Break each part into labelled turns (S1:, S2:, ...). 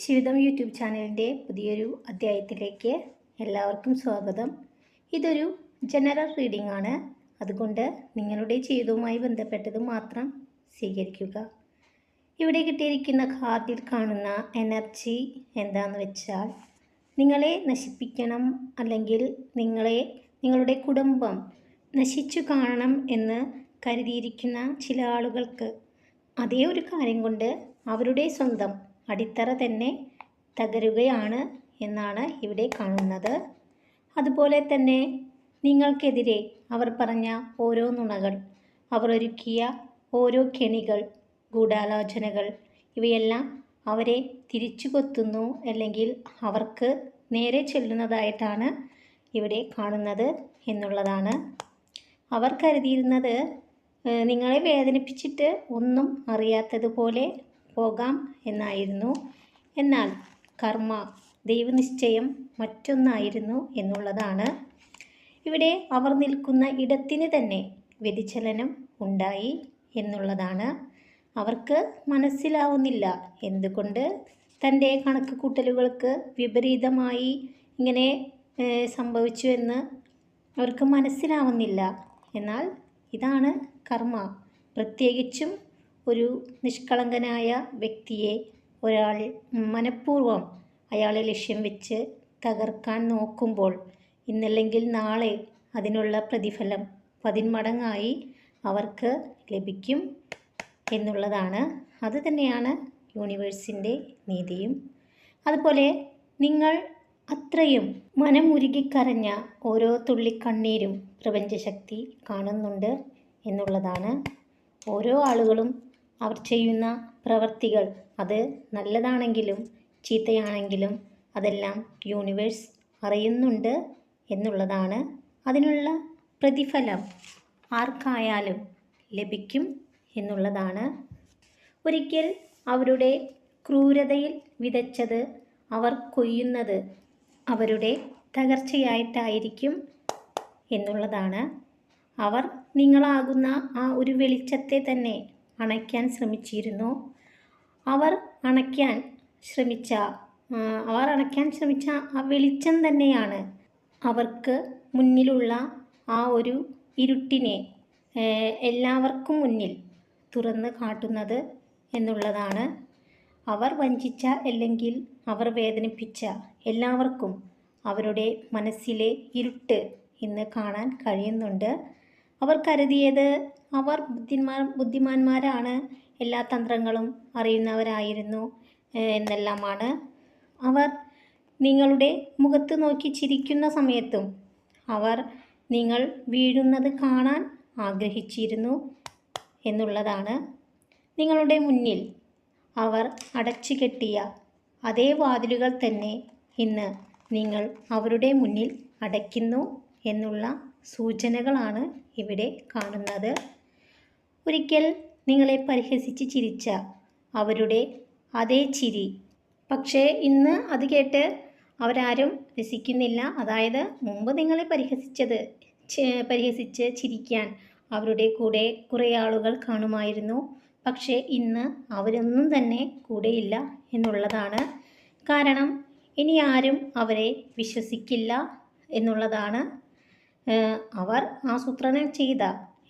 S1: ശിവിതം YouTube ചാനലിന്റെ പുതിയൊരു അധ്യായത്തിലേക്ക് എല്ലാവർക്കും സ്വാഗതം. ഇതൊരു ജനറൽ റീഡിംഗ് ആണ് അതുകൊണ്ട് നിങ്ങളുടെ ജീവിതവുമായി ബന്ധപ്പെട്ടത് മാത്രം സ്വീകരിക്കുക. ഇവിടെ കിട്ടിയിരിക്കുന്ന കാർഡിൽ കാണുന്ന എനർജി എന്താണെന്ന് വെച്ചാൽ നിങ്ങളെ നശിപ്പിക്കണം അല്ലെങ്കിൽ നിങ്ങളെ നിങ്ങളുടെ കുടുംബം നശിച്ചു കാണണം എന്ന് കരുതിയിരിക്കുന്ന ചില ആളുകൾക്ക് അതേ ഒരു കാര്യം കൊണ്ട് അവരുടെ സ്വന്തം അടിത്തറ തന്നെ തകരുകയാണ് എന്നാണ് ഇവിടെ കാണുന്നത്. അതുപോലെ തന്നെ നിങ്ങൾക്കെതിരെ അവർ പറഞ്ഞ ഓരോ നുണകൾ അവർ ഒരുക്കിയ ഓരോ കെണികൾ ഗൂഢാലോചനകൾ ഇവയെല്ലാം അവരെ തിരിച്ചു കൊത്തുന്നു അല്ലെങ്കിൽ അവർക്ക് നേരെ ചെല്ലുന്നതായിട്ടാണ് ഇവിടെ കാണുന്നത് എന്നുള്ളതാണ്. അവർ കരുതിയിരുന്നത് നിങ്ങളെ വേദനിപ്പിച്ചിട്ട് ഒന്നും അറിയാത്തതുപോലെ പോകാം എന്നായിരുന്നു. എന്നാൽ കർമ്മ ദൈവനിശ്ചയം മറ്റൊന്നായിരുന്നു എന്നുള്ളതാണ്. ഇവിടെ അവർ നിൽക്കുന്ന ഇടത്തിന് തന്നെ വ്യതിചലനം ഉണ്ടായി എന്നുള്ളതാണ്. അവർക്ക് മനസ്സിലാവുന്നില്ല എന്തുകൊണ്ട് തന്റെ കണക്ക് കൂട്ടലുകൾക്ക് വിപരീതമായി ഇങ്ങനെ സംഭവിച്ചു എന്ന് അവർക്ക് മനസ്സിലാവുന്നില്ല. എന്നാൽ ഇതാണ് കർമ്മ. പ്രത്യേകിച്ചും ഒരു നിഷ്കളങ്കനായ വ്യക്തിയെ ഒരാൾ മനഃപൂർവം അയാളെ ലക്ഷ്യം വെച്ച് തകർക്കാൻ നോക്കുമ്പോൾ ഇന്നല്ലെങ്കിൽ നാളെ അതിനുള്ള പ്രതിഫലം പതിന്മടങ്ങായി അവർക്ക് ലഭിക്കും എന്നുള്ളതാണ്. അത് തന്നെയാണ് യൂണിവേഴ്സിന്റെ നീതിയും. അതുപോലെ നിങ്ങൾ അത്രയും മനമുരുകിക്കരഞ്ഞ ഓരോ തുള്ളി കണ്ണീരും പ്രപഞ്ചശക്തി കാണുന്നുണ്ട് എന്നുള്ളതാണ്. ഓരോ ആളുകളും അവർ ചെയ്യുന്ന പ്രവർത്തികൾ അത് നല്ലതാണെങ്കിലും ചീത്തയാണെങ്കിലും അതെല്ലാം യൂണിവേഴ്സ് അറിയുന്നുണ്ട് എന്നുള്ളതാണ് അതിനുള്ള പ്രതിഫലം. ആർക്കായാലും ലഭിക്കും എന്നുള്ളതാണ്. ഒരിക്കൽ അവരുടെ ക്രൂരതയിൽ വിതച്ചത് അവർ കൊയ്യുന്നത് അവരുടെ തകർച്ചയായിട്ടായിരിക്കും എന്നുള്ളതാണ്. അവർ നിങ്ങളാകുന്ന ആ ഒരു വെളിച്ചത്തെ തന്നെ അണയ്ക്കാൻ ശ്രമിച്ചിരുന്നു. അവർ അണയ്ക്കാൻ ശ്രമിച്ച അവർ അണയ്ക്കാൻ ശ്രമിച്ച ആ വെളിച്ചം തന്നെയാണ് അവർക്ക് മുന്നിലുള്ള ആ ഒരു ഇരുട്ടിനെ എല്ലാവർക്കും മുന്നിൽ തുറന്ന് കാട്ടുന്നത് എന്നുള്ളതാണ്. അവർ വഞ്ചിച്ച അല്ലെങ്കിൽ അവർ വേദനിപ്പിച്ച എല്ലാവർക്കും അവരുടെ മനസ്സിലെ ഇരുട്ട് ഇന്ന് കാണാൻ കഴിയുന്നുണ്ട്. അവർ കരുതിയത് അവർ ബുദ്ധിമാൻ ബുദ്ധിമാന്മാരാണ് എല്ലാ തന്ത്രങ്ങളും അറിയുന്നവരായിരുന്നു എന്നെല്ലാമാണ്. അവർ നിങ്ങളുടെ മുഖത്ത് നോക്കി ചിരിക്കുന്ന സമയത്തും അവർ നിങ്ങൾ വീഴുന്നത് കാണാൻ ആഗ്രഹിച്ചിരുന്നു എന്നുള്ളതാണ് നിങ്ങളുടെ മുന്നിൽ അവർ അടച്ചു കെട്ടിയ അതേ വാതിലുകൾ തന്നെ ഇന്ന് നിങ്ങൾ അവരുടെ മുന്നിൽ അടയ്ക്കുന്നു എന്നുള്ള സൂചനകളാണ് ഇവിടെ കാണുന്നത്. ഒരിക്കൽ നിങ്ങളെ പരിഹസിച്ച് ചിരിച്ച അവരുടെ അതേ ചിരി. പക്ഷേ ഇന്ന് അത് കേട്ട് അവരാരും രസിക്കുന്നില്ല. അതായത് മുമ്പ് നിങ്ങളെ പരിഹസിച്ചത് പരിഹസിച്ച് ചിരിക്കാൻ അവരുടെ കൂടെ കുറേ ആളുകൾ കാണുമായിരുന്നു. പക്ഷേ ഇന്ന് അവരൊന്നും തന്നെ കൂടെയില്ല എന്നുള്ളതാണ്. കാരണം ഇനി ആരും അവരെ വിശ്വസിക്കില്ല എന്നുള്ളതാണ്. അവർ ആസൂത്രണം ചെയ്ത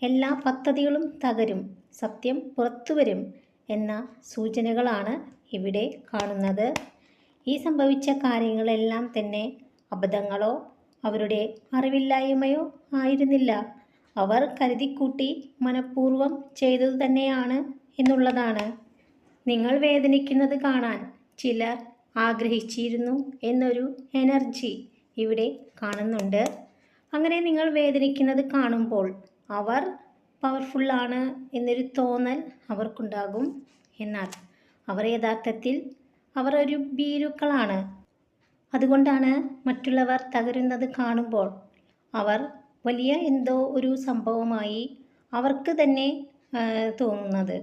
S1: എല്ലാ പദ്ധതികളും തകരും സത്യം പുറത്തു വരും എന്ന സൂചനകളാണ് ഇവിടെ കാണുന്നത്. ഈ സംഭവിച്ച കാര്യങ്ങളെല്ലാം തന്നെ അബദ്ധങ്ങളോ അവരുടെ അറിവില്ലായ്മയോ ആയിരുന്നില്ല. അവർ കരുതിക്കൂട്ടി മനഃപൂർവം ചെയ്തതു തന്നെയാണ് എന്നുള്ളതാണ്. നിങ്ങൾ വേദനിക്കുന്നത് കാണാൻ ചിലർ ആഗ്രഹിച്ചിരുന്നു എന്നൊരു എനർജി ഇവിടെ കാണുന്നുണ്ട്. അങ്ങനെ നിങ്ങൾ വേദനിക്കുന്നത് കാണുമ്പോൾ അവർ പവർഫുള്ളാണ് എന്നൊരു തോന്നൽ അവർക്കുണ്ടാകും എന്നാൽ അവർ യഥാർത്ഥത്തിൽ അവർ ഒരു ഭീരുക്കളാണ്. അതുകൊണ്ടാണ് മറ്റുള്ളവർ തകരുന്നത് കാണുമ്പോൾ അവർ വലിയ എന്തോ ഒരു സംഭവമായി അവർക്ക് തന്നെ തോന്നുന്നത്.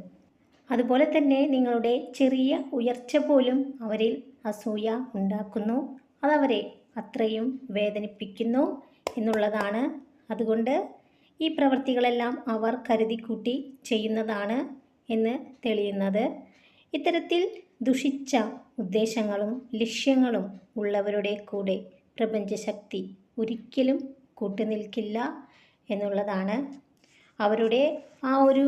S1: അതുപോലെ തന്നെ നിങ്ങളുടെ ചെറിയ ഉയർച്ച പോലും അവരിൽ അസൂയ ഉണ്ടാക്കുന്നു. അതവരെ അത്രയും വേദനിപ്പിക്കുന്നു. എന്നുള്ളതാണ്. അതുകൊണ്ട് ഈ പ്രവൃത്തികളെല്ലാം അവർ കരുതിക്കൂട്ടി ചെയ്യുന്നതാണ് എന്ന് തെളിയുന്നത്. ഇത്തരത്തിൽ ദുഷിച്ച ഉദ്ദേശങ്ങളും ലക്ഷ്യങ്ങളും ഉള്ളവരുടെ കൂടെ പ്രപഞ്ചശക്തി ഒരിക്കലും കൂട്ടുനിൽക്കില്ല എന്നുള്ളതാണ്. അവരുടെ ആ ഒരു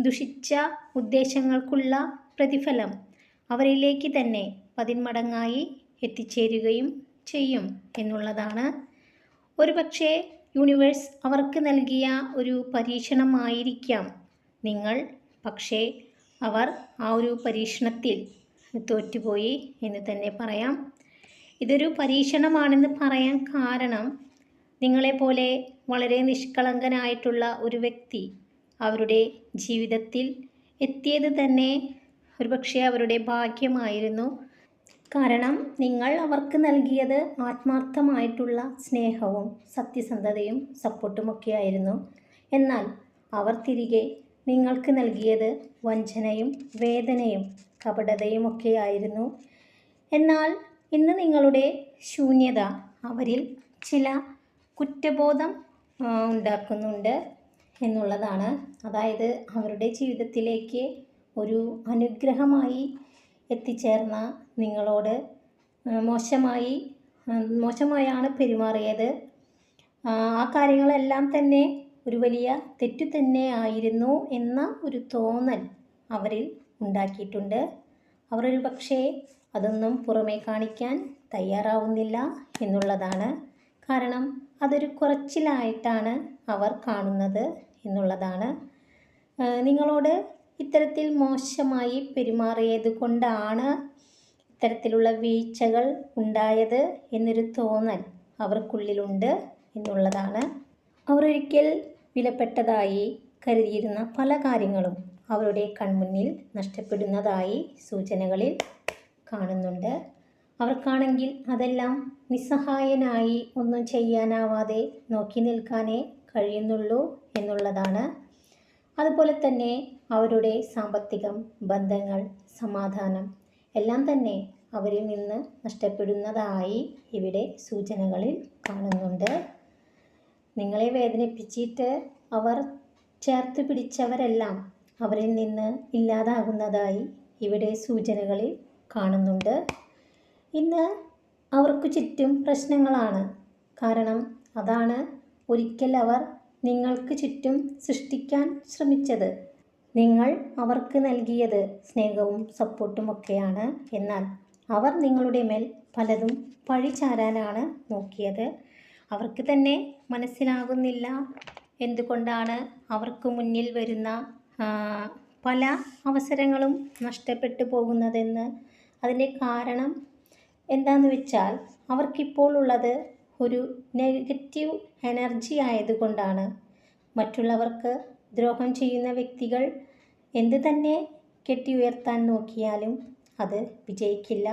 S1: ദുഷിച്ച ഉദ്ദേശങ്ങൾക്കുള്ള പ്രതിഫലം അവരിലേക്ക് തന്നെ പതിന്മടങ്ങായി എത്തിച്ചേരുകയും ചെയ്യും എന്നുള്ളതാണ്. ഒരുപക്ഷെ യൂണിവേഴ്സ് അവർക്ക് നൽകിയ ഒരു പരീക്ഷണമായിരിക്കാം. നിങ്ങൾ പക്ഷേ അവർ ആ ഒരു പരീക്ഷണത്തിൽ തോറ്റുപോയി എന്ന് തന്നെ പറയാം. ഇതൊരു പരീക്ഷണമാണെന്ന് പറയാൻ കാരണം നിങ്ങളെപ്പോലെ വളരെ നിഷ്കളങ്കനായിട്ടുള്ള ഒരു വ്യക്തി അവരുടെ ജീവിതത്തിൽ എത്തിയത് തന്നെ ഒരുപക്ഷെ അവരുടെ ഭാഗ്യമായിരുന്നു. കാരണം നിങ്ങൾ അവർക്ക് നൽകിയത് ആത്മാർത്ഥമായിട്ടുള്ള സ്നേഹവും സത്യസന്ധതയും സപ്പോർട്ടുമൊക്കെയായിരുന്നു എന്നാൽ അവർ തിരികെ നിങ്ങൾക്ക് നൽകിയത് വഞ്ചനയും വേദനയും കപടതയുമൊക്കെയായിരുന്നു എന്നാൽ ഇന്ന് നിങ്ങളുടെ ശൂന്യത അവരിൽ ചില കുറ്റബോധം ഉണ്ടാക്കുന്നുണ്ട് എന്നുള്ളതാണ്. അതായത് അവരുടെ ജീവിതത്തിലേക്ക് ഒരു അനുഗ്രഹമായി എത്തിച്ചേർന്ന നിങ്ങളോട് മോശമായി മോശമായാണ് പെരുമാറിയത്. ആ, കാര്യങ്ങളെല്ലാം തന്നെ ഒരു വലിയ തെറ്റു തന്നെ ആയിരുന്നു എന്ന ഒരു തോന്നൽ അവരിൽ ഉണ്ടാക്കിയിട്ടുണ്ട്. അവരൊരു പക്ഷേ അതൊന്നും പുറമേ കാണിക്കാൻ തയ്യാറാവുന്നില്ല എന്നുള്ളതാണ്. കാരണം അതൊരു കുറച്ചിലായിട്ടാണ് അവർ കാണുന്നത് എന്നുള്ളതാണ്. നിങ്ങളോട് ഇത്തരത്തിൽ മോശമായി പെരുമാറിയത് കൊണ്ടാണ് ഇത്തരത്തിലുള്ള വീഴ്ചകൾ ഉണ്ടായത് എന്നൊരു തോന്നൽ അവർക്കുള്ളിലുണ്ട് എന്നുള്ളതാണ്. അവർ ഒരിക്കൽ വിലപ്പെട്ടതായി കരുതിയിരുന്ന പല കാര്യങ്ങളും അവരുടെ കൺമുന്നിൽ നഷ്ടപ്പെടുന്നതായി സൂചനകളിൽ കാണുന്നുണ്ട്. അവർക്കാണെങ്കിൽ അതെല്ലാം നിസ്സഹായനായി ഒന്നും ചെയ്യാനാവാതെ നോക്കി നിൽക്കാനേ കഴിയുന്നുള്ളൂ എന്നുള്ളതാണ് അതുപോലെ തന്നെ അവരുടെ സാമ്പത്തികം ബന്ധങ്ങൾ സമാധാനം എല്ലാം തന്നെ അവരിൽ നിന്ന് നഷ്ടപ്പെടുന്നതായി ഇവിടെ സൂചനകളിൽ കാണുന്നുണ്ട്. നിങ്ങളെ വേദനിപ്പിച്ചിട്ട് അവർ ചേർത്ത് പിടിച്ചവരെല്ലാം അവരിൽ നിന്ന് ഇല്ലാതാകുന്നതായി ഇവിടെ സൂചനകളിൽ കാണുന്നുണ്ട്. ഇന്ന് അവർക്ക് ചുറ്റും പ്രശ്നങ്ങളാണ്. കാരണം അതാണ് ഒരിക്കൽ അവർ നിങ്ങൾക്ക് ചുറ്റും സൃഷ്ടിക്കാൻ ശ്രമിച്ചത്. നിങ്ങൾ അവർക്ക് നൽകിയത് സ്നേഹവും സപ്പോർട്ടും ഒക്കെയാണ്. എന്നാൽ അവർ നിങ്ങളുടെ മേൽ പലതും പഴിചാരാനാണ് നോക്കിയത്. അവർക്ക് തന്നെ മനസ്സിലാകുന്നില്ല എന്തുകൊണ്ടാണ് അവർക്ക് മുന്നിൽ വരുന്ന പല അവസരങ്ങളും നഷ്ടപ്പെട്ടു പോകുന്നതെന്ന്. അതിന്റെ കാരണം എന്താണെന്ന് വെച്ചാൽ അവർക്കിപ്പോൾ ഉള്ളത് ഒരു നെഗറ്റീവ് എനർജി ആയതുകൊണ്ടാണ്. മറ്റുള്ളവർക്ക് ദ്രോഹം ചെയ്യുന്ന വ്യക്തികൾ എന്ത് തന്നെ കെട്ടി ഉയർത്താൻ നോക്കിയാലും അത് വിജയിക്കില്ല.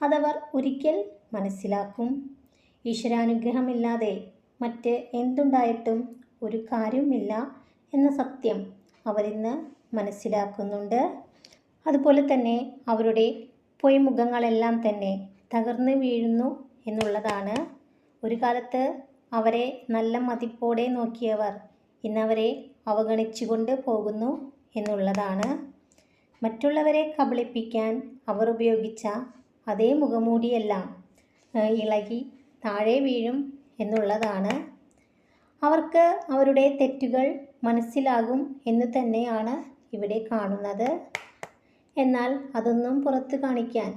S1: അതവർ ഒരിക്കൽ മനസ്സിലാക്കും. ഈശ്വരാനുഗ്രഹമില്ലാതെ മറ്റ് എന്തുണ്ടായിട്ടും ഒരു കാര്യവുമില്ല എന്ന സത്യം അവരിന്ന് മനസ്സിലാക്കുന്നുണ്ട്. അതുപോലെ തന്നെ അവരുടെ പൊയ്മുഖങ്ങളെല്ലാം തന്നെ തകർന്നു വീഴുന്നു എന്നുള്ളതാണ്. ഒരു കാലത്ത് അവരെ നല്ല മതിപ്പോടെ നോക്കിയവർ ഇന്നവരെ അവഗണിച്ചുകൊണ്ട് പോകുന്നു എന്നുള്ളതാണ്. മറ്റുള്ളവരെ കബളിപ്പിക്കാൻ അവർ ഉപയോഗിച്ച അതേ മുഖമൂടിയെല്ലാം ഇളകി താഴെ വീഴും എന്നുള്ളതാണ്. അവർക്ക് അവരുടെ തെറ്റുകൾ മനസ്സിലാകും എന്ന് തന്നെയാണ് ഇവിടെ കാണുന്നത്. എന്നാൽ അതൊന്നും പുറത്ത് കാണിക്കാൻ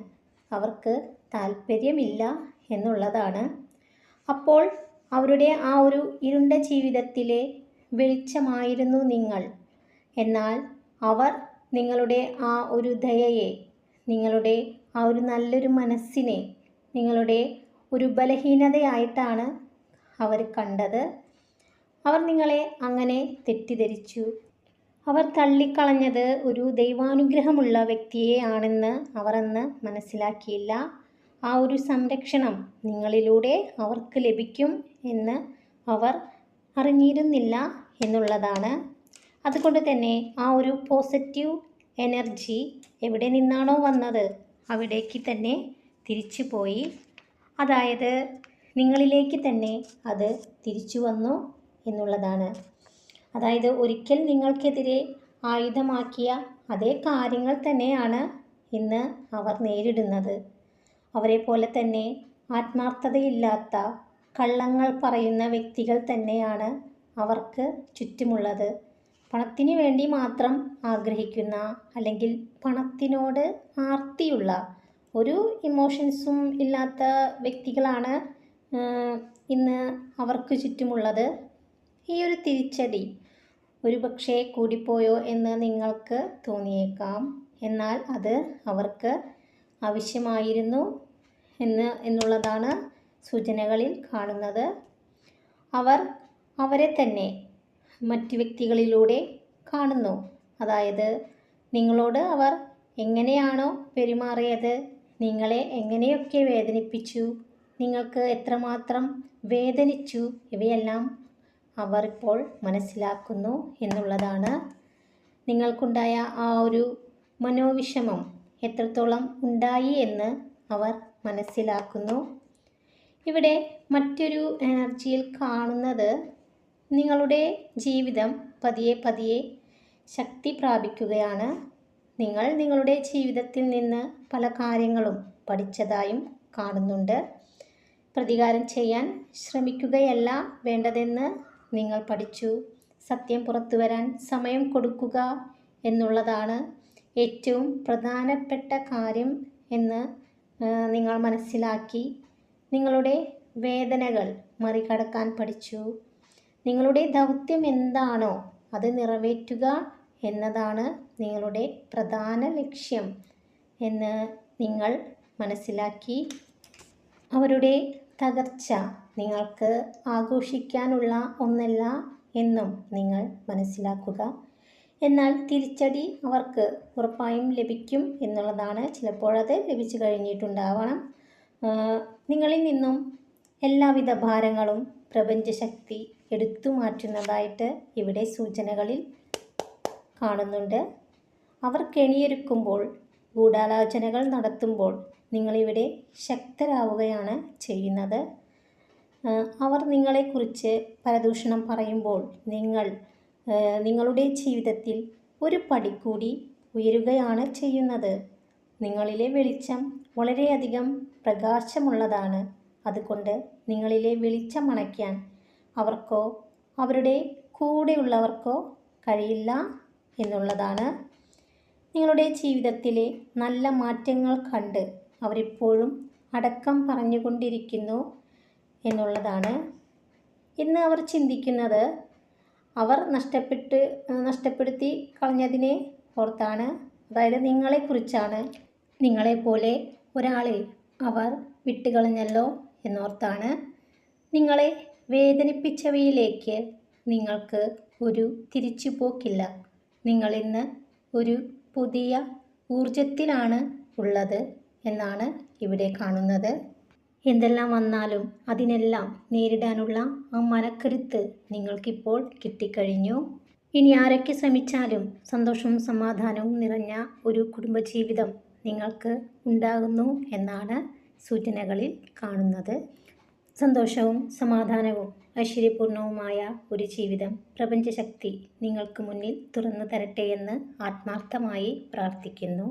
S1: അവർക്ക് താല്പര്യമില്ല എന്നുള്ളതാണ്. അപ്പോൾ അവരുടെ ആ ഒരു ഇരുണ്ട ജീവിതത്തിലെ വെളിച്ചമായിരുന്നു നിങ്ങൾ. എന്നാൽ അവർ നിങ്ങളുടെ ആ ഒരു ദയയെ നിങ്ങളുടെ ആ ഒരു നല്ലൊരു മനസ്സിനെ നിങ്ങളുടെ ഒരു ബലഹീനതയായിട്ടാണ് അവർ കണ്ടത്. അവർ നിങ്ങളെ അങ്ങനെ തെറ്റിദ്ധരിച്ചു. അവർ തള്ളിക്കളഞ്ഞത് ഒരു ദൈവാനുഗ്രഹമുള്ള വ്യക്തിയെ ആണെന്ന് അവർ അന്ന് മനസ്സിലാക്കിയില്ല. ആ ഒരു സംരക്ഷണം നിങ്ങളിലൂടെ അവർക്ക് ലഭിക്കും എന്ന് അവർ അറിഞ്ഞിരുന്നില്ല എന്നുള്ളതാണ്. അതുകൊണ്ട് തന്നെ ആ ഒരു പോസിറ്റീവ് എനർജി എവിടെ നിന്നാണോ വന്നത് അവിടേക്ക് തന്നെ തിരിച്ചു പോയി. അതായത് നിങ്ങളിലേക്ക് തന്നെ അത് തിരിച്ചു വന്നു എന്നുള്ളതാണ്. അതായത് ഒരിക്കൽ നിങ്ങൾക്കെതിരെ ആയുധമാക്കിയ അതേ കാര്യങ്ങൾ തന്നെയാണ് ഇന്ന് അവർ നേരിടുന്നത്. അവരെ പോലെ തന്നെ ആത്മാർത്ഥതയില്ലാത്ത കള്ളങ്ങൾ പറയുന്ന വ്യക്തികൾ തന്നെയാണ് അവർക്ക് ചുറ്റുമുള്ളത്. പണത്തിന് വേണ്ടി മാത്രം ആഗ്രഹിക്കുന്ന അല്ലെങ്കിൽ പണത്തിനോട് ആർത്തിയുള്ള ഒരു ഇമോഷൻസും ഇല്ലാത്ത വ്യക്തികളാണ് ഇന്ന് അവർക്ക് ചുറ്റുമുള്ളത്. ഈ ഒരു തിരിച്ചടി ഒരു പക്ഷേ കൂടിപ്പോയോ എന്ന് നിങ്ങൾക്ക് തോന്നിയേക്കാം. എന്നാൽ അത് അവർക്ക് ആവശ്യമായിരുന്നു എന്ന് എന്നുള്ളതാണ് സൂചനകളിൽ കാണുന്നത്. അവർ അവരെ തന്നെ മറ്റ് വ്യക്തികളിലൂടെ കാണുന്നു. അതായത് നിങ്ങളോട് അവർ എങ്ങനെയാണോ പെരുമാറിയത്? നിങ്ങളെ എങ്ങനെയൊക്കെ വേദനിപ്പിച്ചു? നിങ്ങൾക്ക് എത്രമാത്രം വേദനിച്ചു? ഇവയെല്ലാം അവർ ഇപ്പോൾ മനസ്സിലാക്കുന്നു എന്നുള്ളതാണ് നിങ്ങൾക്കുണ്ടായ ആ ഒരു മനോവിഷമം. എത്രത്തോളം ഉണ്ടായി എന്ന് അവർ മനസ്സിലാക്കുന്നു. ഇവിടെ മറ്റൊരു എനർജിയിൽ കാണുന്നത് നിങ്ങളുടെ ജീവിതം പതിയെ പതിയെ ശക്തി പ്രാപിക്കുകയാണ്. നിങ്ങൾ നിങ്ങളുടെ ജീവിതത്തിൽ നിന്ന് പല കാര്യങ്ങളും പഠിച്ചതായും കാണുന്നുണ്ട്. പ്രതികാരം ചെയ്യാൻ ശ്രമിക്കുകയല്ല വേണ്ടതെന്ന് നിങ്ങൾ പഠിച്ചു. സത്യം പുറത്തു വരാൻ സമയം കൊടുക്കുക എന്നുള്ളതാണ് ഏറ്റവും പ്രധാനപ്പെട്ട കാര്യം എന്ന് നിങ്ങൾ മനസ്സിലാക്കി. നിങ്ങളുടെ വേദനകൾ മറികടക്കാൻ പഠിച്ചു. നിങ്ങളുടെ ദൗത്യം എന്താണോ അത് നിറവേറ്റുക എന്നതാണ് നിങ്ങളുടെ പ്രധാന ലക്ഷ്യം എന്ന് നിങ്ങൾ മനസ്സിലാക്കി. അവരുടെ തകർച്ച നിങ്ങൾക്ക് ആഘോഷിക്കാനുള്ള ഒന്നല്ല എന്നും നിങ്ങൾ മനസ്സിലാക്കുക. എന്നാൽ തിരിച്ചടി അവർക്ക് ഉറപ്പായും ലഭിക്കും എന്നുള്ളതാണ്. ചിലപ്പോഴത് ലഭിച്ചു കഴിഞ്ഞിട്ടുണ്ടാവണം. നിങ്ങളിൽ നിന്നും എല്ലാവിധ ഭാരങ്ങളും പ്രപഞ്ചശക്തി എടുത്തു മാറ്റുന്നതായിട്ട് ഇവിടെ സൂചനകളിൽ കാണുന്നുണ്ട്. അവർ കെണിയൊരുക്കുമ്പോൾ ഗൂഢാലോചനകൾ നടത്തുമ്പോൾ നിങ്ങളിവിടെ ശക്തരാവുകയാണ് ചെയ്യുന്നത്. അവർ നിങ്ങളെക്കുറിച്ച് പരദൂഷണം പറയുമ്പോൾ നിങ്ങൾ നിങ്ങളുടെ ജീവിതത്തിൽ ഒരു പടി കൂടി ഉയരുകയാണ് ചെയ്യുന്നത്. നിങ്ങളിലെ വെളിച്ചം വളരെയധികം പ്രകാശമുള്ളതാണ്. അതുകൊണ്ട് നിങ്ങളിലെ വെളിച്ചം അണയ്ക്കാൻ അവർക്കോ അവരുടെ കൂടെയുള്ളവർക്കോ കഴിയില്ല എന്നുള്ളതാണ് നിങ്ങളുടെ ജീവിതത്തിലെ നല്ല മാറ്റങ്ങൾ കണ്ട് അവരിപ്പോഴും അടക്കം പറഞ്ഞുകൊണ്ടിരിക്കുന്നു എന്നുള്ളതാണ്. ഇന്ന് അവർ ചിന്തിക്കുന്നത് അവർ നഷ്ടപ്പെട്ട് നഷ്ടപ്പെടുത്തി കളഞ്ഞതിനെ ഓർത്താണ്. അതായത് നിങ്ങളെക്കുറിച്ചാണ് നിങ്ങളെപ്പോലെ ഒരാളെ അവർ വിട്ടുകളഞ്ഞല്ലോ എന്നോർത്താണ്. നിങ്ങളെ വേദനിപ്പിച്ചവയിലേക്ക് നിങ്ങൾക്ക് ഒരു തിരിച്ചുപോക്കില്ല. നിങ്ങളിന്ന് ഒരു പുതിയ ഊർജത്തിലാണ് ഉള്ളത് എന്നാണ് ഇവിടെ കാണുന്നത്. എന്തെല്ലാം വന്നാലും അതിനെല്ലാം നേരിടാനുള്ള ആ മനക്കരുത്ത് നിങ്ങൾക്കിപ്പോൾ കിട്ടിക്കഴിഞ്ഞു. ഇനി ആരൊക്കെ ശ്രമിച്ചാലും സന്തോഷവും സമാധാനവും നിറഞ്ഞ ഒരു കുടുംബജീവിതം നിങ്ങൾക്ക് ഉണ്ടാകുന്നു എന്നാണ് സൂചനകളിൽ കാണുന്നത്. സന്തോഷവും സമാധാനവും ഐശ്വര്യപൂർണവുമായ ഒരു ജീവിതം പ്രപഞ്ചശക്തി നിങ്ങൾക്ക് മുന്നിൽ തുറന്നു തരട്ടെ എന്ന് ആത്മാർത്ഥമായി പ്രാർത്ഥിക്കുന്നു.